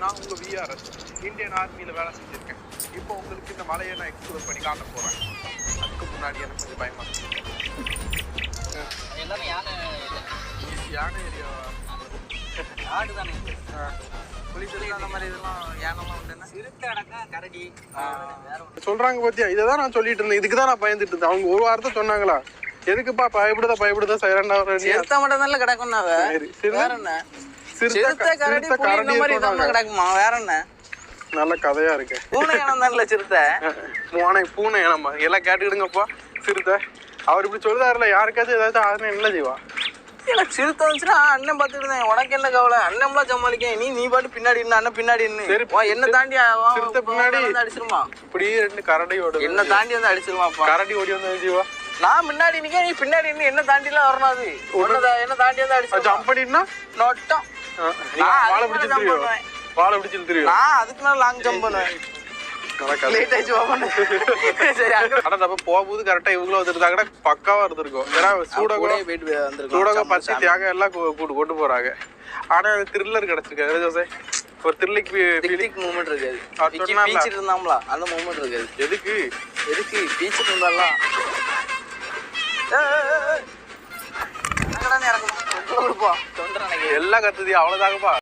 நான் உங்கள் VRS Indian ஆர்மியில் வேலை செஞ்சுருக்கேன். இப்போ உங்களுக்கு இந்த மலையை நான் எக்ஸ்ப்ளோர் பண்ணி காட்ட போகிறேன் அதுக்கு முன்னாடி எனக்கு கொஞ்சம் பயமா இருக்கு. எல்லாமே யானை யானை ஏரியா? ஆடு தானே சொல்றாங்க பாத்தியா? இதை தான் நான் சொல்லிட்டு இருந்தேன். இதுக்கு தான் நான் பயந்துட்டு இருந்தேன். அவங்க ஒரு வாரத்தை சொன்னாங்களா? எதுக்குப்பா பயப்படுதா? பயப்படுதா? சைலண்டா சிறுத்தை மட்டும் தான் கிடக்கும் சிறுத்தை கரடி புலி இந்த மாதிரி. தான் கிடக்குமா? வேற என்ன? நல்ல கதையா இருக்கு. பூனை இனம் தான்ல சிறுத்தை? பூனை பூனை நம்ம எல்லாம் கேட்டுக்கிடுங்கப்பா சிறுத்தை. அவர் இப்படி சொல்லுதாருல யாருக்காச்சும் ஏதாச்சும் ஆகுதுன்னா என்ன செய்வா? எனக்கு சிறுத்தை வந்துச்சுன்னா அண்ணன் பார்த்துட்டு உனக்கு என்ன கவலை? அண்ணன்லாம் சமாளிக்க. நீ நீ பாட்டு பின்னாடி நின்னு அண்ணன் பின்னாடி சரி, என்ன தாண்டி சிறுத்தை பின்னாடி. அடிச்சிருமா? இப்படியே ரெண்டு கரடி ஓடுது என்ன தாண்டி வந்து அடிச்சிருமாப்பா கரடி ஓடி வந்து செய்வா? நான் முன்னாடி நிக்க நீ பின்னாடி நின்னு என்ன தாண்டிலாம் வரணும் அது? என்ன தாண்டி வந்து அடிச்சிருமா? ஜம்ப் பண்ணிட்டுனா? நொட்டம். வாழை பிடிச்சி பண்ணுவேன். வாழை பிடிச்சி தெரியும். நான் லாங் ஜம்ப் பண்ணுவேன். போகும்போது கரெக்டா இவங்களும் வந்துருந்தா கூட பக்காவா இருந்திருக்கும். ஏன்னா சூடகம் சூடகம் பச்சை தியாகம் எல்லாம் கூட்டு கொண்டு போறாங்க. ஆனா த்ரில்லர் கிடைச்சிருக்கு. என்ன ஜோசே? ஒரு த்ரில்லிக்கு பிக்னிக் மூமெண்ட் இருக்காது. இருந்தாங்களா? அந்த மூமெண்ட் இருக்காது. எதுக்கு? எதுக்கு? பீச்சிட்டு இருந்தாலாம் என்னடா நீ எல்லாம் கத்துது அவ்வளவுதாங்கப்பா.